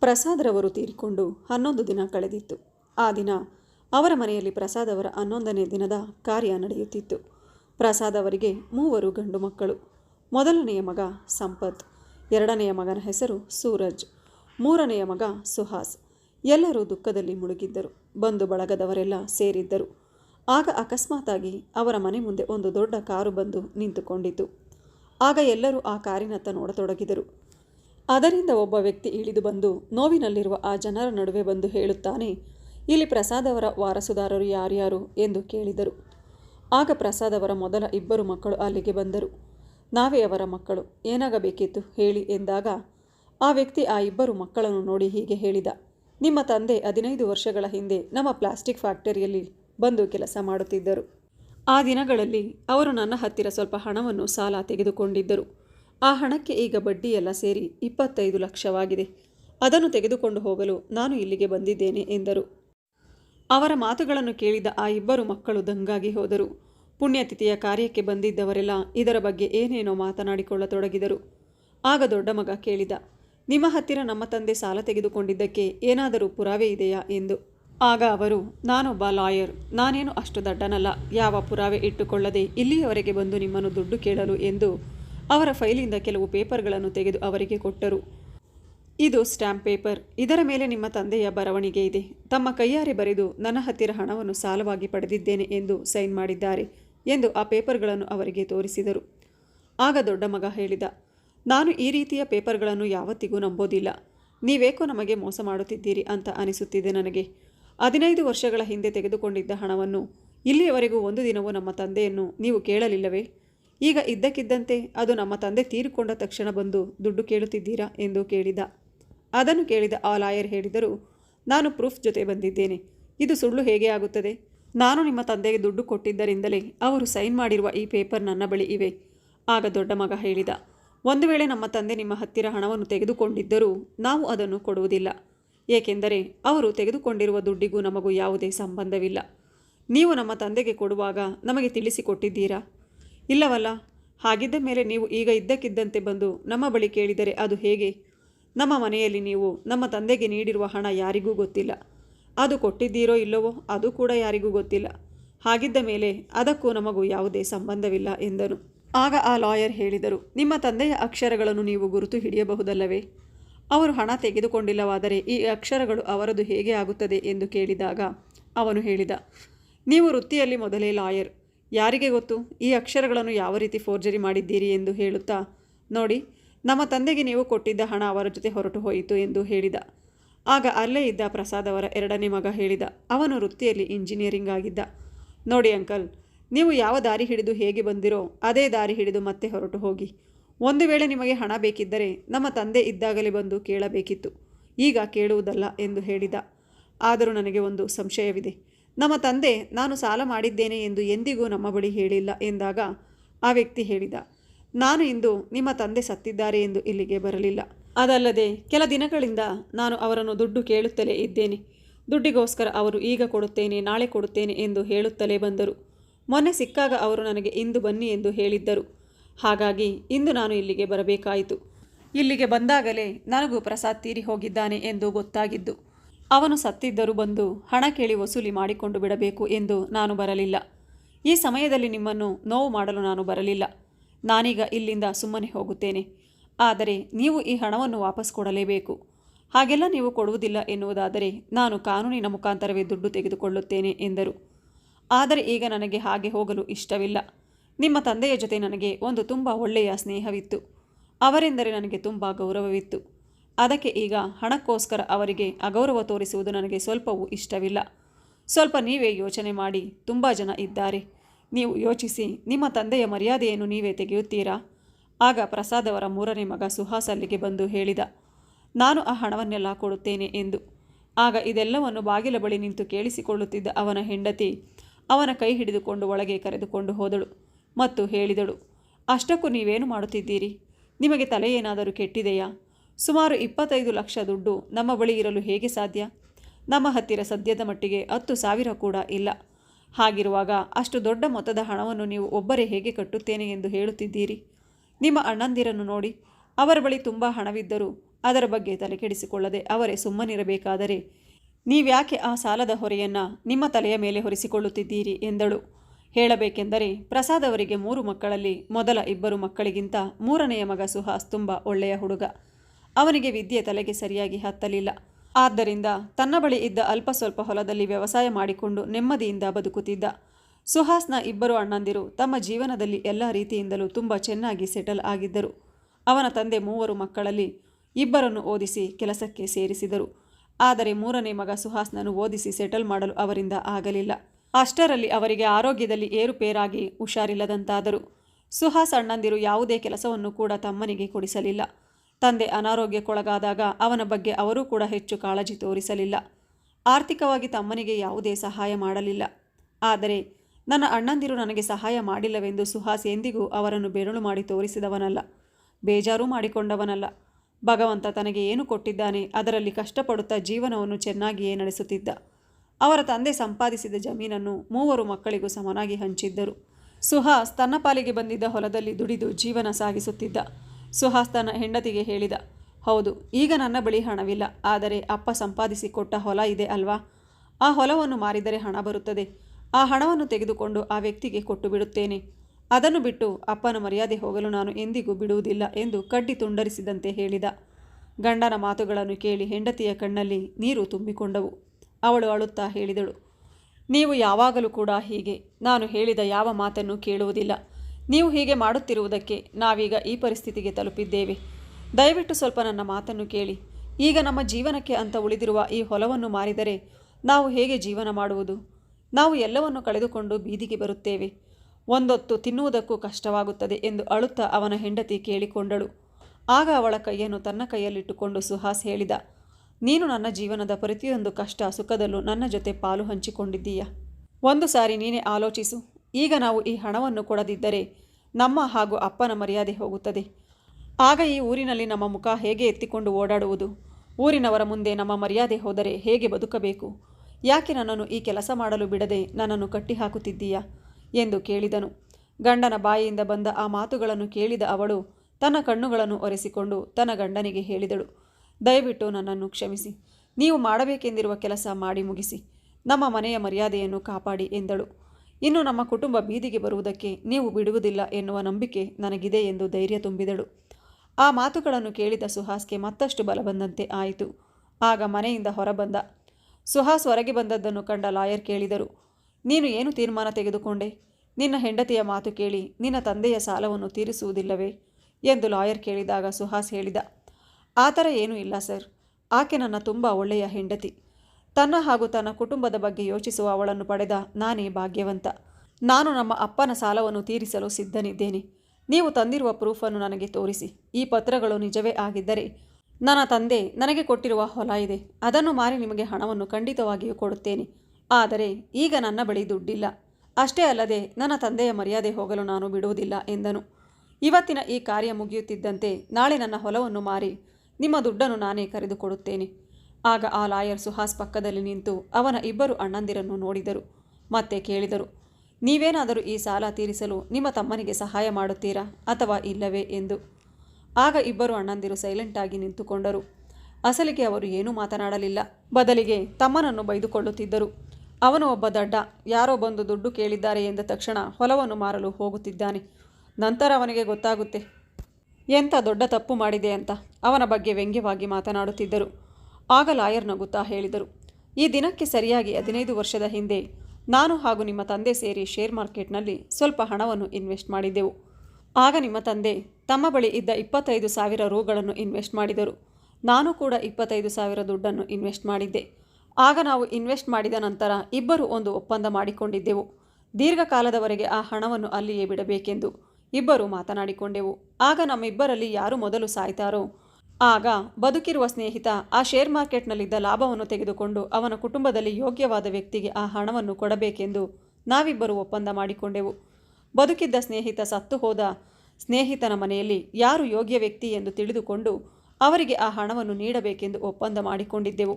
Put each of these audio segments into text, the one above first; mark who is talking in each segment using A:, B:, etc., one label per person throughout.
A: ಪ್ರಸಾದ್ರವರು ತೀರಿಕೊಂಡು ಹನ್ನೊಂದು ದಿನ ಕಳೆದಿತ್ತು. ಆ ದಿನ ಅವರ ಮನೆಯಲ್ಲಿ ಪ್ರಸಾದ್ ಅವರ ಹನ್ನೊಂದನೇ ದಿನದ ಕಾರ್ಯ ನಡೆಯುತ್ತಿತ್ತು. ಪ್ರಸಾದ್ ಅವರಿಗೆ ಮೂವರು ಗಂಡು ಮಕ್ಕಳು. ಮೊದಲನೆಯ ಮಗ ಸಂಪತ್, ಎರಡನೆಯ ಮಗನ ಹೆಸರು ಸೂರಜ್, ಮೂರನೆಯ ಮಗ ಸುಹಾಸ್. ಎಲ್ಲರೂ ದುಃಖದಲ್ಲಿ ಮುಳುಗಿದ್ದರು. ಬಂಧು ಬಳಗದವರೆಲ್ಲ ಸೇರಿದ್ದರು. ಆಗ ಅಕಸ್ಮಾತಾಗಿ ಅವರ ಮನೆ ಮುಂದೆ ಒಂದು ದೊಡ್ಡ ಕಾರು ಬಂದು ನಿಂತುಕೊಂಡಿತು. ಆಗ ಎಲ್ಲರೂ ಆ ಕಾರಿನತ್ತ ನೋಡತೊಡಗಿದರು. ಅದರಿಂದ ಒಬ್ಬ ವ್ಯಕ್ತಿ ಇಳಿದು ಬಂದು ನೋವಿನಲ್ಲಿರುವ ಆ ಜನರ ನಡುವೆ ಬಂದು ಹೇಳುತ್ತಾನೆ, ಇಲ್ಲಿ ಪ್ರಸಾದ್ ಅವರ ವಾರಸುದಾರರು ಯಾರ್ಯಾರು? ಎಂದು ಕೇಳಿದರು. ಆಗ ಪ್ರಸಾದ್ ಅವರ ಮೊದಲ ಇಬ್ಬರು ಮಕ್ಕಳು ಅಲ್ಲಿಗೆ ಬಂದರು. ನಾವೇ ಅವರ ಮಕ್ಕಳು, ಏನಾಗಬೇಕಿತ್ತು ಹೇಳಿ ಎಂದಾಗ ಆ ವ್ಯಕ್ತಿ ಆ ಇಬ್ಬರು ಮಕ್ಕಳನ್ನು ನೋಡಿ ಹೀಗೆ ಹೇಳಿದ, ನಿಮ್ಮ ತಂದೆ ಹದಿನೈದು ವರ್ಷಗಳ ಹಿಂದೆ ನಮ್ಮ ಪ್ಲಾಸ್ಟಿಕ್ ಫ್ಯಾಕ್ಟರಿಯಲ್ಲಿ ಬಂದು ಕೆಲಸ ಮಾಡುತ್ತಿದ್ದರು. ಆ ದಿನಗಳಲ್ಲಿ ಅವರು ನನ್ನ ಹತ್ತಿರ ಸ್ವಲ್ಪ ಹಣವನ್ನು ಸಾಲ ತೆಗೆದುಕೊಂಡಿದ್ದರು. ಆ ಹಣಕ್ಕೆ ಈಗ ಬಡ್ಡಿಯೆಲ್ಲ ಸೇರಿ ಇಪ್ಪತ್ತೈದು ಲಕ್ಷವಾಗಿದೆ. ಅದನ್ನು ತೆಗೆದುಕೊಂಡು ಹೋಗಲು ನಾನು ಇಲ್ಲಿಗೆ ಬಂದಿದ್ದೇನೆ, ಎಂದರು. ಅವರ ಮಾತುಗಳನ್ನು ಕೇಳಿದ ಆ ಇಬ್ಬರು ಮಕ್ಕಳು ದಂಗಾಗಿ ಹೋದರು. ಪುಣ್ಯತಿಥಿಯ ಕಾರ್ಯಕ್ಕೆ ಬಂದಿದ್ದವರೆಲ್ಲ ಇದರ ಬಗ್ಗೆ ಏನೇನೋ ಮಾತನಾಡಿಕೊಳ್ಳತೊಡಗಿದರು. ಆಗ ದೊಡ್ಡ ಮಗ ಕೇಳಿದ, ನಿಮ್ಮ ಹತ್ತಿರ ನಮ್ಮ ತಂದೆ ಸಾಲ ತೆಗೆದುಕೊಂಡಿದ್ದಕ್ಕೆ ಏನಾದರೂ ಪುರಾವೆ ಇದೆಯಾ, ಎಂದು. ಆಗ ಅವರು, ನಾನೊಬ್ಬ ಲಾಯರ್, ನಾನೇನು ಅಷ್ಟು ದಡ್ಡನಲ್ಲ, ಯಾವ ಪುರಾವೆ ಇಟ್ಟುಕೊಳ್ಳದೆ ಇಲ್ಲಿಯವರೆಗೆ ಬಂದು ನಿಮ್ಮನ್ನು ದುಡ್ಡು ಕೇಳಲು, ಎಂದು ಅವರ ಫೈಲಿಂದ ಕೆಲವು ಪೇಪರ್ಗಳನ್ನು ತೆಗೆದು ಅವರಿಗೆ ಕೊಟ್ಟರು. ಇದು ಸ್ಟ್ಯಾಂಪ್ ಪೇಪರ್. ಇದರ ಮೇಲೆ ನಿಮ್ಮ ತಂದೆಯ ಬರವಣಿಗೆ ಇದೆ. ತಮ್ಮ ಕೈಯಾರೆ ಬರೆದು ನನ್ನ ಹತ್ತಿರ ಹಣವನ್ನು ಸಾಲವಾಗಿ ಪಡೆದಿದ್ದೇನೆ ಎಂದು ಸೈನ್ ಮಾಡಿದ್ದಾರೆ ಎಂದು ಆ ಪೇಪರ್ಗಳನ್ನು ಅವರಿಗೆ ತೋರಿಸಿದರು. ಆಗ ದೊಡ್ಡ ಮಗ ಹೇಳಿದ, ನಾನು ಈ ರೀತಿಯ ಪೇಪರ್ಗಳನ್ನು ಯಾವತ್ತಿಗೂ ನಂಬೋದಿಲ್ಲ. ನೀವೇಕೋ ನಮಗೆ ಮೋಸ ಮಾಡುತ್ತಿದ್ದೀರಿ ಅಂತ ಅನಿಸುತ್ತಿದೆ ನನಗೆ. ಹದಿನೈದು ವರ್ಷಗಳ ಹಿಂದೆ ತೆಗೆದುಕೊಂಡಿದ್ದ ಹಣವನ್ನು ಇಲ್ಲಿಯವರೆಗೂ ಒಂದು ದಿನವೂ ನಮ್ಮ ತಂದೆಯನ್ನು ನೀವು ಕೇಳಲಿಲ್ಲವೇ? ಈಗ ಇದ್ದಕ್ಕಿದ್ದಂತೆ ಅದು ನಮ್ಮ ತಂದೆ ತೀರಿಕೊಂಡ ತಕ್ಷಣ ಬಂದು ದುಡ್ಡು ಕೇಳುತ್ತಿದ್ದೀರಾ ಎಂದು ಕೇಳಿದ. ಅದನ್ನು ಕೇಳಿದ ಆ ಲಾಯರ್ ಹೇಳಿದರು, ನಾನು ಪ್ರೂಫ್ ಜೊತೆ ಬಂದಿದ್ದೇನೆ. ಇದು ಸುಳ್ಳು ಹೇಗೆ ಆಗುತ್ತದೆ? ನಾನು ನಿಮ್ಮ ತಂದೆಗೆ ದುಡ್ಡು ಕೊಟ್ಟಿದ್ದರಿಂದಲೇ ಅವರು ಸೈನ್ ಮಾಡಿರುವ ಈ ಪೇಪರ್ ನನ್ನ ಬಳಿ ಇವೆ. ಆಗ ದೊಡ್ಡ ಮಗ ಹೇಳಿದ, ಒಂದು ವೇಳೆ ನಮ್ಮ ತಂದೆ ನಿಮ್ಮ ಹತ್ತಿರ ಹಣವನ್ನು ತೆಗೆದುಕೊಂಡಿದ್ದರೂ ನಾವು ಅದನ್ನು ಕೊಡುವುದಿಲ್ಲ. ಏಕೆಂದರೆ ಅವರು ತೆಗೆದುಕೊಂಡಿರುವ ದುಡ್ಡಿಗೂ ನಮಗೂ ಯಾವುದೇ ಸಂಬಂಧವಿಲ್ಲ. ನೀವು ನಮ್ಮ ತಂದೆಗೆ ಕೊಡುವಾಗ ನಮಗೆ ತಿಳಿಸಿಕೊಟ್ಟಿದ್ದೀರಾ? ಇಲ್ಲವಲ್ಲ? ಹಾಗಿದ್ದ ಮೇಲೆ ನೀವು ಈಗ ಇದ್ದಕ್ಕಿದ್ದಂತೆ ಬಂದು ನಮ್ಮ ಬಳಿ ಕೇಳಿದರೆ ಅದು ಹೇಗೆ? ನಮ್ಮ ಮನೆಯಲ್ಲಿ ನೀವು ನಮ್ಮ ತಂದೆಗೆ ನೀಡಿರುವ ಹಣ ಯಾರಿಗೂ ಗೊತ್ತಿಲ್ಲ. ಅದು ಕೊಟ್ಟಿದ್ದೀರೋ ಇಲ್ಲವೋ ಅದು ಕೂಡ ಯಾರಿಗೂ ಗೊತ್ತಿಲ್ಲ. ಹಾಗಿದ್ದ ಮೇಲೆ ಅದಕ್ಕೂ ನಮಗೂ ಯಾವುದೇ ಸಂಬಂಧವಿಲ್ಲ ಎಂದನು. ಆಗ ಆ ಲಾಯರ್ ಹೇಳಿದರು, ನಿಮ್ಮ ತಂದೆಯ ಅಕ್ಷರಗಳನ್ನು ನೀವು ಗುರುತು ಹಿಡಿಯಬಹುದಲ್ಲವೇ? ಅವರು ಹಣ ತೆಗೆದುಕೊಂಡಿಲ್ಲವಾದರೆ ಈ ಅಕ್ಷರಗಳು ಅವರದು ಹೇಗೆ ಆಗುತ್ತದೆ ಎಂದು ಕೇಳಿದಾಗ ಅವನು ಹೇಳಿದ, ನೀವು ವೃತ್ತಿಯಲ್ಲಿ ಮೊದಲೇ ಲಾಯರ್ ಯಾರಿಗೆ ಗೊತ್ತು? ಈ ಅಕ್ಷರಗಳನ್ನು ಯಾವ ರೀತಿ ಫೋರ್ಜರಿ ಮಾಡಿದ್ದೀರಿ ಎಂದು ಹೇಳುತ್ತಾ? ನೋಡಿ, ನಮ್ಮ ತಂದೆಗೆ ನೀವು ಕೊಟ್ಟಿದ್ದ ಹಣ ಅವರ ಜೊತೆ ಹೊರಟು ಹೋಯಿತು ಎಂದು ಹೇಳಿದ. ಆಗ ಅಲ್ಲೇ ಇದ್ದ ಪ್ರಸಾದ್ ಅವರ ಎರಡನೇ ಮಗ ಹೇಳಿದ. ಅವನು ವೃತ್ತಿಯಲ್ಲಿ ಇಂಜಿನಿಯರಿಂಗ್ ಆಗಿದ್ದ. ನೋಡಿ ಅಂಕಲ್, ನೀವು ಯಾವ ದಾರಿ ಹಿಡಿದು ಹೇಗೆ ಬಂದಿರೋ, ಅದೇ ದಾರಿ ಹಿಡಿದು ಮತ್ತೆ ಹೊರಟು ಹೋಗಿ. ಒಂದು ವೇಳೆ ನಿಮಗೆ ಹಣ ಬೇಕಿದ್ದರೆ ನಮ್ಮ ತಂದೆ ಇದ್ದಾಗಲೇ ಬಂದು ಕೇಳಬೇಕಿತ್ತು. ಈಗ ಕೇಳುವುದಲ್ಲ ಎಂದು ಹೇಳಿದ. ಆದರೂ ನನಗೆ ಒಂದು ಸಂಶಯವಿದೆ. ನಮ್ಮ ತಂದೆ, ನಾನು ಸಾಲ ಮಾಡಿದ್ದೇನೆ ಎಂದು ಎಂದಿಗೂ ನಮ್ಮ ಬಳಿ ಹೇಳಿಲ್ಲ ಎಂದಾಗ ಆ ವ್ಯಕ್ತಿ ಹೇಳಿದ, ನಾನು ಇಂದು ನಿಮ್ಮ ತಂದೆ ಸತ್ತಿದ್ದಾರೆ ಎಂದು ಇಲ್ಲಿಗೆ ಬರಲಿಲ್ಲ. ಅದಲ್ಲದೆ ಕೆಲ ದಿನಗಳಿಂದ ನಾನು ಅವರನ್ನು ದುಡ್ಡು ಕೇಳುತ್ತಲೇ ಇದ್ದೇನೆ. ದುಡ್ಡಿಗೋಸ್ಕರ ಅವರು ಈಗ ಕೊಡುತ್ತೇನೆ, ನಾಳೆ ಕೊಡುತ್ತೇನೆ ಎಂದು ಹೇಳುತ್ತಲೇ ಬಂದರು. ಮೊನ್ನೆ ಸಿಕ್ಕಾಗ ಅವರು ನನಗೆ, ಇಂದು ಬನ್ನಿ ಎಂದು ಹೇಳಿದ್ದರು. ಹಾಗಾಗಿ ಇಂದು ನಾನು ಇಲ್ಲಿಗೆ ಬರಬೇಕಾಯಿತು. ಇಲ್ಲಿಗೆ ಬಂದಾಗಲೇ ನನಗೂ ಪ್ರಸಾದ್ ತೀರಿ ಹೋಗಿದ್ದಾನೆ ಎಂದು ಗೊತ್ತಾಗಿದ್ದು ಅವನು ಸತ್ತಿದ್ದರೂ ಬಂದು ಹಣ ಕೇಳಿ ವಸೂಲಿ ಮಾಡಿಕೊಂಡು ಬಿಡಬೇಕು ಎಂದು ನಾನು ಬರಲಿಲ್ಲ. ಈ ಸಮಯದಲ್ಲಿ ನಿಮ್ಮನ್ನು ನೋವು ಮಾಡಲು ನಾನು ಬರಲಿಲ್ಲ. ನಾನೀಗ ಇಲ್ಲಿಂದ ಸುಮ್ಮನೆ ಹೋಗುತ್ತೇನೆ. ಆದರೆ ನೀವು ಈ ಹಣವನ್ನು ವಾಪಸ್ ಕೊಡಲೇಬೇಕು. ಹಾಗೆಲ್ಲ ನೀವು ಕೊಡುವುದಿಲ್ಲ ಎನ್ನುವುದಾದರೆ ನಾನು ಕಾನೂನಿನ ಮುಖಾಂತರವೇ ದುಡ್ಡು ತೆಗೆದುಕೊಳ್ಳುತ್ತೇನೆ ಎಂದರು. ಆದರೆ ಈಗ ನನಗೆ ಹಾಗೆ ಹೋಗಲು ಇಷ್ಟವಿಲ್ಲ. ನಿಮ್ಮ ತಂದೆಯ ಜೊತೆ ನನಗೆ ಒಂದು ತುಂಬ ಒಳ್ಳೆಯ ಸ್ನೇಹವಿತ್ತು. ಅವರೆಂದರೆ ನನಗೆ ತುಂಬ ಗೌರವವಿತ್ತು. ಅದಕ್ಕೆ ಈಗ ಹಣಕ್ಕೋಸ್ಕರ ಅವರಿಗೆ ಅಗೌರವ ತೋರಿಸುವುದು ನನಗೆ ಸ್ವಲ್ಪವೂ ಇಷ್ಟವಿಲ್ಲ. ಸ್ವಲ್ಪ ನೀವೇ ಯೋಚನೆ ಮಾಡಿ, ತುಂಬ ಜನ ಇದ್ದಾರೆ. ನೀವು ಯೋಚಿಸಿ, ನಿಮ್ಮ ತಂದೆಯ ಮರ್ಯಾದೆಯನ್ನು ನೀವೇ ತೆಗೆಯುತ್ತೀರಾ? ಆಗ ಪ್ರಸಾದವರ ಮೂರನೇ ಮಗ ಸುಹಾಸ್ ಅಲ್ಲಿಗೆ ಬಂದು ಹೇಳಿದ, ನಾನು ಆ ಹಣವನ್ನೆಲ್ಲ ಕೊಡುತ್ತೇನೆ ಎಂದು. ಆಗ ಇದೆಲ್ಲವನ್ನು ಬಾಗಿಲ ಬಳಿ ನಿಂತು ಕೇಳಿಸಿಕೊಳ್ಳುತ್ತಿದ್ದ ಅವನ ಹೆಂಡತಿ ಅವನ ಕೈ ಹಿಡಿದುಕೊಂಡು ಒಳಗೆ ಕರೆದುಕೊಂಡು ಹೋದಳು ಮತ್ತು ಹೇಳಿದಳು, ಅಷ್ಟಕ್ಕೂ ನೀವೇನು ಮಾಡುತ್ತಿದ್ದೀರಿ? ನಿಮಗೆ ತಲೆ ಏನಾದರೂ ಕೆಟ್ಟಿದೆಯಾ? ಸುಮಾರು ಇಪ್ಪತ್ತೈದು ಲಕ್ಷ ದುಡ್ಡು ನಮ್ಮ ಬಳಿ ಇರಲು ಹೇಗೆ ಸಾಧ್ಯ? ನಮ್ಮ ಹತ್ತಿರ ಸದ್ಯದ ಮಟ್ಟಿಗೆ ಹತ್ತು ಸಾವಿರ ಕೂಡ ಇಲ್ಲ. ಹಾಗಿರುವಾಗ ಅಷ್ಟು ದೊಡ್ಡ ಮೊತ್ತದ ಹಣವನ್ನು ನೀವು ಒಬ್ಬರೇ ಹೇಗೆ ಕಟ್ಟುತ್ತೇನೆ ಎಂದು ಹೇಳುತ್ತಿದ್ದೀರಿ? ನಿಮ್ಮ ಅಣ್ಣಂದಿರನ್ನು ನೋಡಿ. ಅವರ ಬಳಿ ತುಂಬ ಹಣವಿದ್ದರೂ ಅದರ ಬಗ್ಗೆ ತಲೆಕೆಡಿಸಿಕೊಳ್ಳದೆ ಅವರೇ ಸುಮ್ಮನಿರಬೇಕಾದರೆ ನೀವ್ಯಾಕೆ ಆ ಸಾಲದ ಹೊರೆಯನ್ನು ನಿಮ್ಮ ತಲೆಯ ಮೇಲೆ ಹೊರಿಸಿಕೊಳ್ಳುತ್ತಿದ್ದೀರಿ ಎಂದಳು. ಹೇಳಬೇಕೆಂದರೆ ಪ್ರಸಾದ್ ಅವರಿಗೆ ಮೂರು ಮಕ್ಕಳಲ್ಲಿ ಮೊದಲ ಇಬ್ಬರು ಮಕ್ಕಳಿಗಿಂತ ಮೂರನೆಯ ಮಗ ಸುಹಾಸ್ ತುಂಬ ಒಳ್ಳೆಯ ಹುಡುಗ. ಅವನಿಗೆ ವಿದ್ಯೆ ತಲೆಗೆ ಸರಿಯಾಗಿ ಹತ್ತಲಿಲ್ಲ. ಆದ್ದರಿಂದ ತನ್ನ ಬಳಿ ಇದ್ದ ಅಲ್ಪ ಸ್ವಲ್ಪ ಹೊಲದಲ್ಲಿ ವ್ಯವಸಾಯ ಮಾಡಿಕೊಂಡು ನೆಮ್ಮದಿಯಿಂದ ಬದುಕುತ್ತಿದ್ದ. ಸುಹಾಸ್ನ ಇಬ್ಬರು ಅಣ್ಣಂದಿರು ತಮ್ಮ ಜೀವನದಲ್ಲಿ ಎಲ್ಲ ರೀತಿಯಿಂದಲೂ ತುಂಬ ಚೆನ್ನಾಗಿ ಸೆಟಲ್ ಆಗಿದ್ದರು. ಅವನ ತಂದೆ ಮೂವರು ಮಕ್ಕಳಲ್ಲಿ ಇಬ್ಬರನ್ನು ಓದಿಸಿ ಕೆಲಸಕ್ಕೆ ಸೇರಿಸಿದರು. ಆದರೆ ಮೂರನೇ ಮಗ ಸುಹಾಸ್ನನ್ನು ಓದಿಸಿ ಸೆಟಲ್ ಮಾಡಲು ಅವರಿಂದ ಆಗಲಿಲ್ಲ. ಅಷ್ಟರಲ್ಲಿ ಅವರಿಗೆ ಆರೋಗ್ಯದಲ್ಲಿ ಏರುಪೇರಾಗಿ ಹುಷಾರಿಲ್ಲದಂತಾದರು. ಸುಹಾಸ್ ಅಣ್ಣಂದಿರು ಯಾವುದೇ ಕೆಲಸವನ್ನು ಕೂಡ ತಮ್ಮನಿಗೆ ಕೊಡಿಸಲಿಲ್ಲ. ತಂದೆ ಅನಾರೋಗ್ಯಕ್ಕೊಳಗಾದಾಗ ಅವನ ಬಗ್ಗೆ ಅವರೂ ಕೂಡ ಹೆಚ್ಚು ಕಾಳಜಿ ತೋರಿಸಲಿಲ್ಲ. ಆರ್ಥಿಕವಾಗಿ ತಮ್ಮನಿಗೆ ಯಾವುದೇ ಸಹಾಯ ಮಾಡಲಿಲ್ಲ. ಆದರೆ ನನ್ನ ಅಣ್ಣಂದಿರು ನನಗೆ ಸಹಾಯ ಮಾಡಿಲ್ಲವೆಂದು ಸುಹಾಸ್ ಎಂದಿಗೂ ಅವರನ್ನು ಬೆರಳು ಮಾಡಿ ತೋರಿಸಿದವನಲ್ಲ. ಬೇಜಾರು ಮಾಡಿಕೊಂಡವನಲ್ಲ. ಭಗವಂತ ತನಗೆ ಏನು ಕೊಟ್ಟಿದ್ದಾನೆ ಅದರಲ್ಲಿ ಕಷ್ಟಪಡುತ್ತಾ ಜೀವನವನ್ನು ಚೆನ್ನಾಗಿಯೇ ನಡೆಸುತ್ತಿದ್ದ. ಅವರ ತಂದೆ ಸಂಪಾದಿಸಿದ ಜಮೀನನ್ನು ಮೂವರು ಮಕ್ಕಳಿಗೂ ಸಮನಾಗಿ ಹಂಚಿದ್ದರು. ಸುಹಾಸ್ ತನ್ನ ಪಾಲಿಗೆ ಬಂದಿದ್ದ ಹೊಲದಲ್ಲಿ ದುಡಿದು ಜೀವನ ಸಾಗಿಸುತ್ತಿದ್ದ. ಸುಹಾಸ್ ತನ್ನ ಹೆಂಡತಿಗೆ ಹೇಳಿದ, ಹೌದು, ಈಗ ನನ್ನ ಬಳಿ ಹಣವಿಲ್ಲ, ಆದರೆ ಅಪ್ಪ ಸಂಪಾದಿಸಿ ಕೊಟ್ಟ ಹೊಲ ಇದೆ ಅಲ್ವಾ? ಆ ಹೊಲವನ್ನು ಮಾರಿದರೆ ಹಣ ಬರುತ್ತದೆ. ಆ ಹಣವನ್ನು ತೆಗೆದುಕೊಂಡು ಆ ವ್ಯಕ್ತಿಗೆ ಕೊಟ್ಟು ಬಿಡುತ್ತೇನೆ. ಅದನ್ನು ಬಿಟ್ಟು ಅಪ್ಪನ ಮರ್ಯಾದೆ ಹೋಗಲು ನಾನು ಎಂದಿಗೂ ಬಿಡುವುದಿಲ್ಲ ಎಂದು ಕಡ್ಡಿ ತುಂಡರಿಸಿದಂತೆ ಹೇಳಿದ. ಗಂಡನ ಮಾತುಗಳನ್ನು ಕೇಳಿ ಹೆಂಡತಿಯ ಕಣ್ಣಲ್ಲಿ ನೀರು ತುಂಬಿಕೊಂಡವು. ಅವಳು ಅಳುತ್ತಾ ಹೇಳಿದಳು, ನೀವು ಯಾವಾಗಲೂ ಕೂಡ ಹೀಗೆ. ನಾನು ಹೇಳಿದ ಯಾವ ಮಾತನ್ನು ಕೇಳುವುದಿಲ್ಲ. ನೀವು ಹೀಗೆ ಮಾಡುತ್ತಿರುವುದಕ್ಕೆ ನಾವೀಗ ಈ ಪರಿಸ್ಥಿತಿಗೆ ತಲುಪಿದ್ದೇವೆ. ದಯವಿಟ್ಟು ಸ್ವಲ್ಪ ನನ್ನ ಮಾತನ್ನು ಕೇಳಿ. ಈಗ ನಮ್ಮ ಜೀವನಕ್ಕೆ ಅಂತ ಉಳಿದಿರುವ ಈ ಹೊಲವನ್ನು ಮಾರಿದರೆ ನಾವು ಹೇಗೆ ಜೀವನ ಮಾಡುವುದು? ನಾವು ಎಲ್ಲವನ್ನು ಕಳೆದುಕೊಂಡು ಬೀದಿಗೆ ಬರುತ್ತೇವೆ. ಒಂದೊತ್ತು ತಿನ್ನುವುದಕ್ಕೂ ಕಷ್ಟವಾಗುತ್ತದೆ ಎಂದು ಅಳುತ್ತ ಅವನ ಹೆಂಡತಿ ಕೇಳಿಕೊಂಡಳು. ಆಗ ಅವಳ ಕೈಯನ್ನು ತನ್ನ ಕೈಯಲ್ಲಿಟ್ಟುಕೊಂಡು ಸುಹಾಸ್ ಹೇಳಿದ, ನೀನು ನನ್ನ ಜೀವನದ ಪ್ರತಿಯೊಂದು ಕಷ್ಟ ಸುಖದಲ್ಲೂ ನನ್ನ ಜೊತೆ ಪಾಲು ಹಂಚಿಕೊಂಡಿದ್ದೀಯ? ಒಂದು ಸಾರಿ ನೀನೇ ಆಲೋಚಿಸು ಈಗ ನಾವು ಈ ಹಣವನ್ನು ಕೊಡದಿದ್ದರೆ ನಮ್ಮ ಹಾಗೂ ಅಪ್ಪನ ಮರ್ಯಾದೆ ಹೋಗುತ್ತದೆ. ಆಗ ಈ ಊರಿನಲ್ಲಿ ನಮ್ಮ ಮುಖ ಹೇಗೆ ಎತ್ತಿಕೊಂಡು ಓಡಾಡುವುದು? ಊರಿನವರ ಮುಂದೆ ನಮ್ಮ ಮರ್ಯಾದೆ ಹೋದರೆ ಹೇಗೆ ಬದುಕಬೇಕು? ಯಾಕೆ ನನ್ನನ್ನು ಈ ಕೆಲಸ ಮಾಡಲು ಬಿಡದೆ ನನ್ನನ್ನು ಕಟ್ಟಿಹಾಕುತ್ತಿದ್ದೀಯಾ? ಎಂದು ಕೇಳಿದನು. ಗಂಡನ ಬಾಯಿಯಿಂದ ಬಂದ ಆ ಮಾತುಗಳನ್ನು ಕೇಳಿದ ಅವಳು ತನ್ನ ಕಣ್ಣುಗಳನ್ನು ಒರೆಸಿಕೊಂಡು ತನ್ನ ಗಂಡನಿಗೆ ಹೇಳಿದಳು, ದಯವಿಟ್ಟು ನನ್ನನ್ನು ಕ್ಷಮಿಸಿ. ನೀವು ಮಾಡಬೇಕೆಂದಿರುವ ಕೆಲಸ ಮಾಡಿ ಮುಗಿಸಿ. ನಮ್ಮ ಮನೆಯ ಮರ್ಯಾದೆಯನ್ನು ಕಾಪಾಡಿ ಎಂದಳು. ಇನ್ನು ನಮ್ಮ ಕುಟುಂಬ ಬೀದಿಗೆ ಬರುವುದಕ್ಕೆ ನೀವು ಬಿಡುವುದಿಲ್ಲ ಎನ್ನುವ ನಂಬಿಕೆ ನನಗಿದೆ ಎಂದು ಧೈರ್ಯ ತುಂಬಿದಳು. ಆ ಮಾತುಗಳನ್ನು ಕೇಳಿದ ಸುಹಾಸ್ಗೆ ಮತ್ತಷ್ಟು ಬಲ ಬಂದಂತೆ ಆಯಿತು. ಆಗ ಮನೆಯಿಂದ ಹೊರಬಂದ. ಸುಹಾಸ್ ಹೊರಗೆ ಬಂದದ್ದನ್ನು ಕಂಡ ಲಾಯರ್ ಕೇಳಿದರು, ನೀನು ಏನು ತೀರ್ಮಾನ ತೆಗೆದುಕೊಂಡೆ? ನಿನ್ನ ಹೆಂಡತಿಯ ಮಾತು ಕೇಳಿ ನಿನ್ನ ತಂದೆಯ ಸಾಲವನ್ನು ತೀರಿಸುವುದಿಲ್ಲವೇ? ಎಂದು ಲಾಯರ್ ಕೇಳಿದಾಗ ಸುಹಾಸ್ ಹೇಳಿದ, ಆ ಥರ ಏನೂ ಇಲ್ಲ ಸರ್. ಆಕೆ ನನ್ನ ತುಂಬ ಒಳ್ಳೆಯ ಹೆಂಡತಿ. ತನ್ನ ಹಾಗೂ ತನ್ನ ಕುಟುಂಬದ ಬಗ್ಗೆ ಯೋಚಿಸುವ ಅವಳನ್ನು ಪಡೆದ ನಾನೇ ಭಾಗ್ಯವಂತ. ನಾನು ನಮ್ಮ ಅಪ್ಪನ ಸಾಲವನ್ನು ತೀರಿಸಲು ಸಿದ್ಧನಿದ್ದೇನೆ. ನೀವು ತಂದಿರುವ ಪ್ರೂಫನ್ನು ನನಗೆ ತೋರಿಸಿ. ಈ ಪತ್ರಗಳು ನಿಜವೇ ಆಗಿದ್ದರೆ ನನ್ನ ತಂದೆ ನನಗೆ ಕೊಟ್ಟಿರುವ ಹೊಲ ಇದೆ. ಅದನ್ನು ಮಾರಿ ನಿಮಗೆ ಹಣವನ್ನು ಖಂಡಿತವಾಗಿಯೂ ಕೊಡುತ್ತೇನೆ. ಆದರೆ ಈಗ ನನ್ನ ಬಳಿ ದುಡ್ಡಿಲ್ಲ. ಅಷ್ಟೇ ಅಲ್ಲದೆ ನನ್ನ ತಂದೆಯ ಮರ್ಯಾದೆ ಹೋಗಲು ನಾನು ಬಿಡುವುದಿಲ್ಲ ಎಂದನು. ಇವತ್ತಿನ ಈ ಕಾರ್ಯ ಮುಗಿಯುತ್ತಿದ್ದಂತೆ ನಾಳೆ ನನ್ನ ಹೊಲವನ್ನು ಮಾರಿ ನಿಮ್ಮ ದುಡ್ಡನ್ನು ನಾನೇ ಕರೆದುಕೊಡುತ್ತೇನೆ. ಆಗ ಆ ಲಾಯರ್ ಸುಹಾಸ್ ಪಕ್ಕದಲ್ಲಿ ನಿಂತು ಅವನ ಇಬ್ಬರು ಅಣ್ಣಂದಿರನ್ನು ನೋಡಿದರು. ಮತ್ತೆ ಕೇಳಿದರು, ನೀವೇನಾದರೂ ಈ ಸಾಲ ತೀರಿಸಲು ನಿಮ್ಮ ತಮ್ಮನಿಗೆ ಸಹಾಯ ಮಾಡುತ್ತೀರಾ ಅಥವಾ ಇಲ್ಲವೇ? ಎಂದು. ಆಗ ಇಬ್ಬರು ಅಣ್ಣಂದಿರು ಸೈಲೆಂಟಾಗಿ ನಿಂತುಕೊಂಡರು. ಅಸಲಿಗೆ ಅವರು ಏನೂ ಮಾತನಾಡಲಿಲ್ಲ. ಬದಲಿಗೆ ತಮ್ಮನನ್ನು ಬೈದುಕೊಳ್ಳುತ್ತಿದ್ದರು. ಅವನು ಒಬ್ಬ ದಡ್ಡ, ಯಾರೋ ಬಂದು ದುಡ್ಡು ಕೇಳಿದ್ದಾರೆ ಎಂದ ತಕ್ಷಣ ಹೊಲವನ್ನು ಮಾರಲು ಹೋಗುತ್ತಿದ್ದಾನೆ. ನಂತರ ಅವನಿಗೆ ಗೊತ್ತಾಗುತ್ತೆ, ಎಂಥ ದೊಡ್ಡ ತಪ್ಪು ಮಾಡಿದೆ ಅಂತ. ಅವನ ಬಗ್ಗೆ ವ್ಯಂಗ್ಯವಾಗಿ ಮಾತನಾಡುತ್ತಿದ್ದರು. ಆಗ ಲಾಯರ್ ನಗುತ್ತಾ ಹೇಳಿದರು, ಈ ದಿನಕ್ಕೆ ಸರಿಯಾಗಿ ಹದಿನೈದು ವರ್ಷದ ಹಿಂದೆ ನಾನು ಹಾಗೂ ನಿಮ್ಮ ತಂದೆ ಸೇರಿ ಶೇರ್ ಮಾರ್ಕೆಟ್ನಲ್ಲಿ ಸ್ವಲ್ಪ ಹಣವನ್ನು ಇನ್ವೆಸ್ಟ್ ಮಾಡಿದ್ದೆವು. ಆಗ ನಿಮ್ಮ ತಂದೆ ತಮ್ಮ ಬಳಿ ಇದ್ದ ಇಪ್ಪತ್ತೈದು ಸಾವಿರ ರೂಗಳನ್ನು ಇನ್ವೆಸ್ಟ್ ಮಾಡಿದರು. ನಾನು ಕೂಡ ಇಪ್ಪತ್ತೈದು ಸಾವಿರ ದುಡ್ಡನ್ನು ಇನ್ವೆಸ್ಟ್ ಮಾಡಿದ್ದೆ. ಆಗ ನಾವು ಇನ್ವೆಸ್ಟ್ ಮಾಡಿದ ನಂತರ ಇಬ್ಬರು ಒಂದು ಒಪ್ಪಂದ ಮಾಡಿಕೊಂಡಿದ್ದೆವು. ದೀರ್ಘಕಾಲದವರೆಗೆ ಆ ಹಣವನ್ನು ಅಲ್ಲಿಯೇ ಬಿಡಬೇಕೆಂದು ಇಬ್ಬರು ಮಾತನಾಡಿಕೊಂಡೆವು. ಆಗ ನಮ್ಮಿಬ್ಬರಲ್ಲಿ ಯಾರು ಮೊದಲು ಸಾಯ್ತಾರೋ ಆಗ ಬದುಕಿರುವ ಸ್ನೇಹಿತ ಆ ಶೇರ್ ಮಾರ್ಕೆಟ್ನಲ್ಲಿದ್ದ ಲಾಭವನ್ನು ತೆಗೆದುಕೊಂಡು ಅವನ ಕುಟುಂಬದಲ್ಲಿ ಯೋಗ್ಯವಾದ ವ್ಯಕ್ತಿಗೆ ಆ ಹಣವನ್ನು ಕೊಡಬೇಕೆಂದು ನಾವಿಬ್ಬರು ಒಪ್ಪಂದ ಮಾಡಿಕೊಂಡೆವು. ಬದುಕಿದ್ದ ಸ್ನೇಹಿತ ಸತ್ತು ಹೋದ ಸ್ನೇಹಿತನ ಮನೆಯಲ್ಲಿ ಯಾರು ಯೋಗ್ಯ ವ್ಯಕ್ತಿ ಎಂದು ತಿಳಿದುಕೊಂಡು ಅವರಿಗೆ ಆ ಹಣವನ್ನು ನೀಡಬೇಕೆಂದು ಒಪ್ಪಂದ ಮಾಡಿಕೊಂಡಿದ್ದೆವು.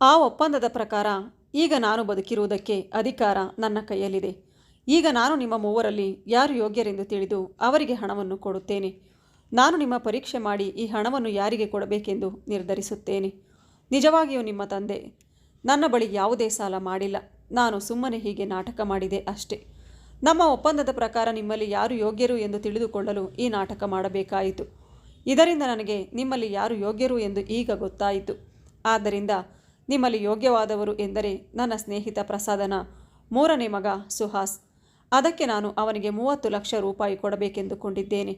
A: ಆ ಒಪ್ಪಂದದ ಪ್ರಕಾರ ಈಗ ನಾನು ಬದುಕಿರುವುದಕ್ಕೆ ಅಧಿಕಾರ ನನ್ನ ಕೈಯಲ್ಲಿದೆ. ಈಗ ನಾನು ನಿಮ್ಮ ಮೂವರಲ್ಲಿ ಯಾರು ಯೋಗ್ಯರೆಂದು ತಿಳಿದು ಅವರಿಗೆ ಹಣವನ್ನು ಕೊಡುತ್ತೇನೆ. ನಾನು ನಿಮ್ಮ ಪರೀಕ್ಷೆ ಮಾಡಿ ಈ ಹಣವನ್ನು ಯಾರಿಗೆ ಕೊಡಬೇಕೆಂದು ನಿರ್ಧರಿಸುತ್ತೇನೆ. ನಿಜವಾಗಿಯೂ ನಿಮ್ಮ ತಂದೆ, ನನ್ನ ಬಳಿ ಯಾವುದೇ ಸಾಲ ಮಾಡಿಲ್ಲ. ನಾನು ಸುಮ್ಮನೆ ಹೀಗೆ ನಾಟಕ ಮಾಡಿದೆ ಅಷ್ಟೇ. ನಮ್ಮ ಒಪ್ಪಂದದ ಪ್ರಕಾರ ನಿಮ್ಮಲ್ಲಿ ಯಾರು ಯೋಗ್ಯರು ಎಂದು ತಿಳಿದುಕೊಳ್ಳಲು ಈ ನಾಟಕ ಮಾಡಬೇಕಾಯಿತು. ಇದರಿಂದ ನನಗೆ ನಿಮ್ಮಲ್ಲಿ ಯಾರು ಯೋಗ್ಯರು ಎಂದು ಈಗ ಗೊತ್ತಾಯಿತು. ಆದ್ದರಿಂದ ನಿಮ್ಮಲ್ಲಿ ಯೋಗ್ಯವಾದವರು ಎಂದರೆ ನನ್ನ ಸ್ನೇಹಿತ ಪ್ರಸಾದನ ಮೂರನೇ ಮಗ ಸುಹಾಸ್. ಅದಕ್ಕೆ ನಾನು ಅವನಿಗೆ ಮೂವತ್ತು ಲಕ್ಷ ರೂಪಾಯಿ ಕೊಡಬೇಕೆಂದುಕೊಂಡಿದ್ದೇನೆ.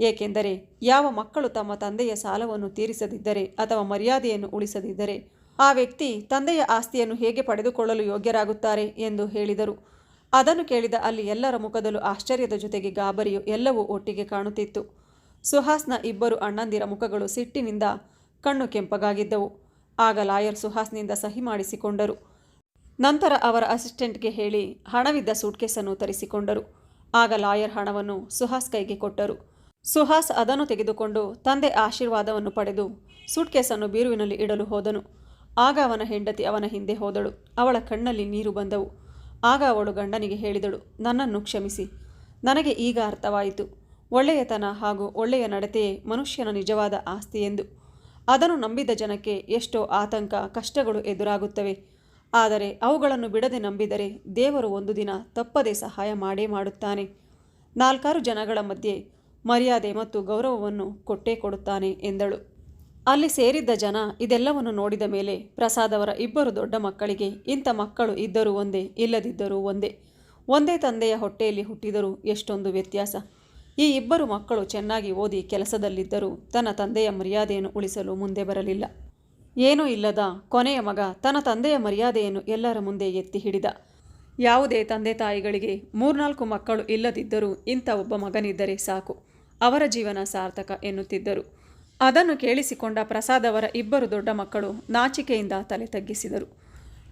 A: ಏಕೆಂದರೆ ಯಾವ ಮಕ್ಕಳು ತಮ್ಮ ತಂದೆಯ ಸಾಲವನ್ನು ತೀರಿಸದಿದ್ದರೆ ಅಥವಾ ಮರ್ಯಾದೆಯನ್ನು ಉಳಿಸದಿದ್ದರೆ ಆ ವ್ಯಕ್ತಿ ತಂದೆಯ ಆಸ್ತಿಯನ್ನು ಹೇಗೆ ಪಡೆದುಕೊಳ್ಳಲು ಯೋಗ್ಯರಾಗುತ್ತಾರೆ ಎಂದು ಹೇಳಿದರು. ಅದನ್ನು ಕೇಳಿದ ಅಲ್ಲಿ ಎಲ್ಲರ ಮುಖದಲ್ಲೂ ಆಶ್ಚರ್ಯದ ಜೊತೆಗೆ ಗಾಬರಿಯು ಎಲ್ಲವೂ ಒಟ್ಟಿಗೆ ಕಾಣುತ್ತಿತ್ತು. ಸುಹಾಸ್ನ ಇಬ್ಬರು ಅಣ್ಣಂದಿರ ಮುಖಗಳು ಸಿಟ್ಟಿನಿಂದ ಕಣ್ಣು ಕೆಂಪಗಾಗಿದ್ದವು. ಆಗ ಲಾಯರ್ ಸುಹಾಸ್ನಿಂದ ಸಹಿ ಮಾಡಿಸಿಕೊಂಡರು. ನಂತರ ಅವರ ಅಸಿಸ್ಟೆಂಟ್ಗೆ ಹೇಳಿ ಹಣವಿದ್ದ ಸೂಟ್ಕೇಸನ್ನು ತರಿಸಿಕೊಂಡರು. ಆಗ ಲಾಯರ್ ಹಣವನ್ನು ಸುಹಾಸ್ ಕೈಗೆ ಕೊಟ್ಟರು. ಸುಹಾಸ್ ಅದನ್ನು ತೆಗೆದುಕೊಂಡು ತಂದೆ ಆಶೀರ್ವಾದವನ್ನು ಪಡೆದು ಸೂಟ್ಕೇಸನ್ನು ಬೀರುವಿನಲ್ಲಿ ಇಡಲು ಹೋದನು. ಆಗ ಅವನ ಹೆಂಡತಿ ಅವನ ಹಿಂದೆ ಹೋದಳು. ಅವಳ ಕಣ್ಣಲ್ಲಿ ನೀರು ಬಂದವು. ಆಗ ಅವಳು ಗಂಡನಿಗೆ ಹೇಳಿದಳು, ನನ್ನನ್ನು ಕ್ಷಮಿಸಿ. ನನಗೆ ಈಗ ಅರ್ಥವಾಯಿತು. ಒಳ್ಳೆಯತನ ಹಾಗೂ ಒಳ್ಳೆಯ ನಡತೆಯೇ ಮನುಷ್ಯನ ನಿಜವಾದ ಆಸ್ತಿ ಎಂದು. ಅದನ್ನು ನಂಬಿದ ಜನಕ್ಕೆ ಎಷ್ಟೋ ಆತಂಕ, ಕಷ್ಟಗಳು ಎದುರಾಗುತ್ತವೆ. ಆದರೆ ಅವುಗಳನ್ನು ಬಿಡದೆ ನಂಬಿದರೆ ದೇವರು ಒಂದು ದಿನ ತಪ್ಪದೆ ಸಹಾಯ ಮಾಡೇ ಮಾಡುತ್ತಾನೆ. ನಾಲ್ಕಾರು ಜನಗಳ ಮಧ್ಯೆ ಮರ್ಯಾದೆ ಮತ್ತು ಗೌರವವನ್ನು ಕೊಟ್ಟೇ ಕೊಡುತ್ತಾನೆ ಎಂದಳು. ಅಲ್ಲಿ ಸೇರಿದ್ದ ಜನ ಇದೆಲ್ಲವನ್ನು ನೋಡಿದ ಮೇಲೆ ಪ್ರಸಾದವರ ಇಬ್ಬರು ದೊಡ್ಡ ಮಕ್ಕಳಿಗೆ, ಇಂಥ ಮಕ್ಕಳು ಇದ್ದರೂ ಒಂದೇ, ಇಲ್ಲದಿದ್ದರೂ ಒಂದೇ. ಒಂದೇ ತಂದೆಯ ಹೊಟ್ಟೆಯಲ್ಲಿ ಹುಟ್ಟಿದರೂ ಎಷ್ಟೊಂದು ವ್ಯತ್ಯಾಸ. ಈ ಇಬ್ಬರು ಮಕ್ಕಳು ಚೆನ್ನಾಗಿ ಓದಿ ಕೆಲಸದಲ್ಲಿದ್ದರೂ ತನ್ನ ತಂದೆಯ ಮರ್ಯಾದೆಯನ್ನು ಉಳಿಸಲು ಮುಂದೆ ಬರಲಿಲ್ಲ. ಏನೂ ಇಲ್ಲದ ಕೊನೆಯ ಮಗ ತನ್ನ ತಂದೆಯ ಮರ್ಯಾದೆಯನ್ನು ಎಲ್ಲರ ಮುಂದೆ ಎತ್ತಿ ಹಿಡಿದ. ಯಾವುದೇ ತಂದೆ ತಾಯಿಗಳಿಗೆ ಮೂರ್ನಾಲ್ಕು ಮಕ್ಕಳು ಇಲ್ಲದಿದ್ದರೂ ಇಂಥ ಒಬ್ಬ ಮಗನಿದ್ದರೆ ಸಾಕು. ಅವರ ಜೀವನ ಸಾರ್ಥಕ ಎನ್ನುತ್ತಿದ್ದರು. ಅದನ್ನು ಕೇಳಿಸಿಕೊಂಡ ಪ್ರಸಾದ್ ಅವರ ಇಬ್ಬರು ದೊಡ್ಡ ಮಕ್ಕಳು ನಾಚಿಕೆಯಿಂದ ತಲೆ ತಗ್ಗಿಸಿದರು.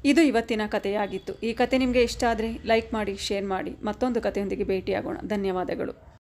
A: ಇದು ಇವತ್ತಿನ ಕಥೆಯಾಗಿತ್ತು. ಈ ಕತೆ ನಿಮಗೆ ಇಷ್ಟ ಆದರೆ ಲೈಕ್ ಮಾಡಿ, ಶೇರ್ ಮಾಡಿ. ಮತ್ತೊಂದು ಕಥೆಯೊಂದಿಗೆ ಭೇಟಿಯಾಗೋಣ. ಧನ್ಯವಾದಗಳು.